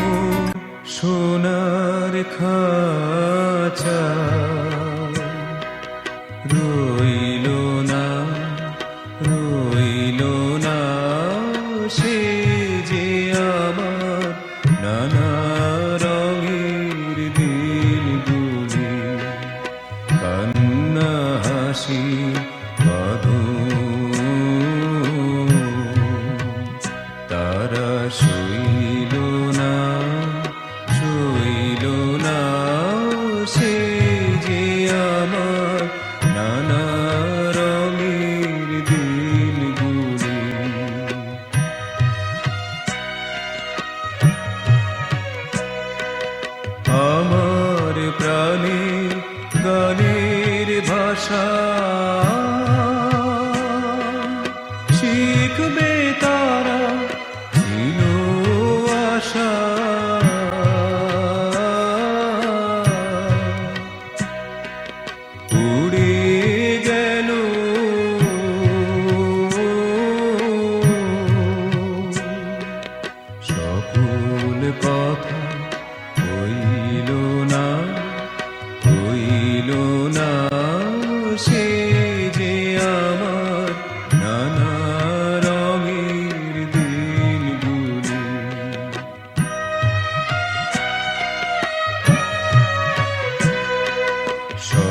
মোর সোনার খাঁচা। রইল না রইল না সে যে আমার নানা রঙের দিনগুলি কান্না হাসি প্রাণে গানের ভাষা।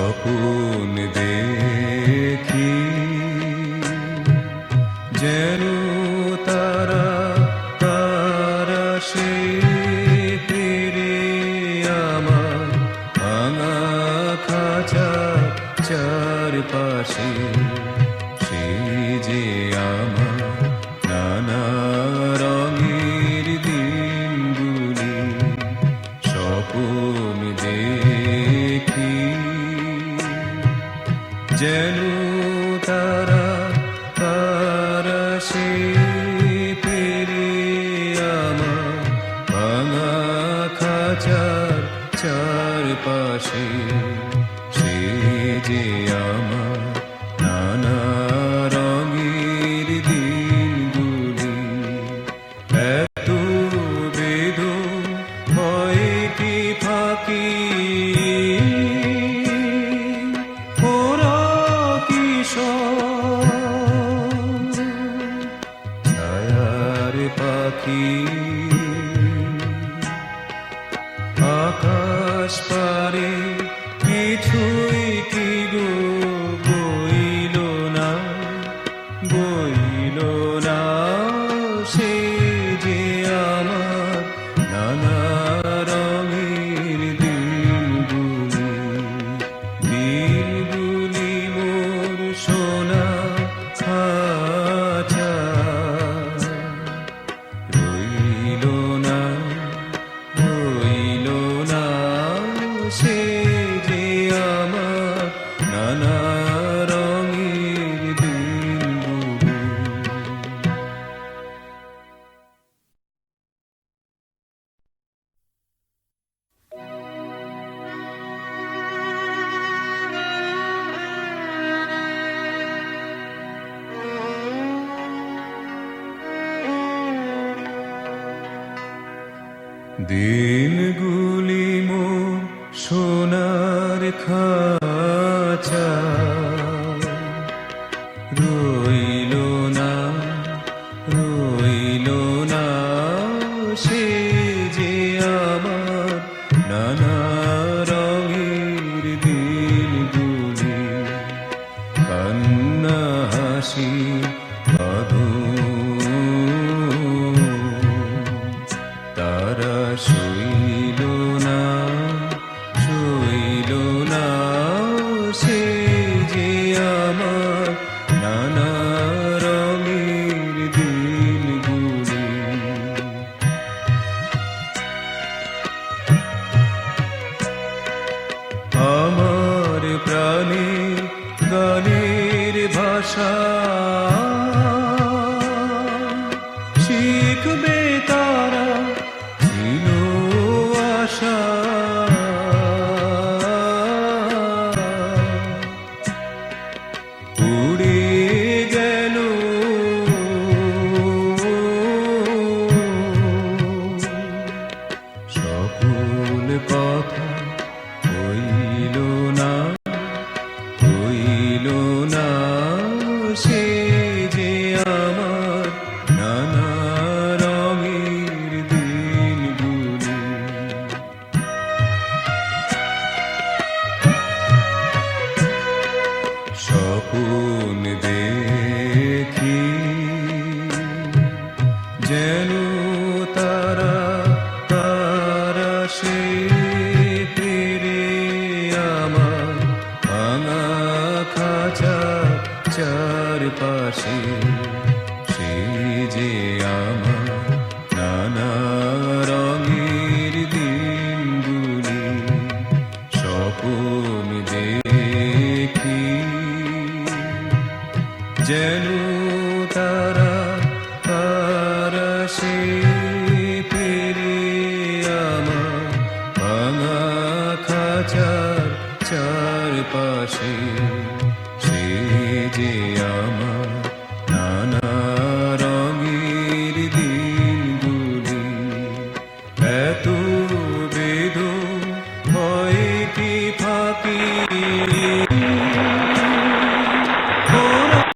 স্বপন দেখি যেন তারা তারা সে ফিরে আমার ভাঙা খাঁচা চারপাশে সে যে খাঁচার চারপাশে সে যে আমার নানা রঙের দিনগুলি। এত বেদ হয় কি ফাঁকি পাখি দিনগুলি মোর সোনার খাঁচা। রইল না রইল না সে যে আমার নানা রঙের দিনগুলি। কান্না, হাসি গানের ভাষা। সে যে আমার নানা রঙের দিনগুলি স্বপন দে চারপাশে সে যে আমার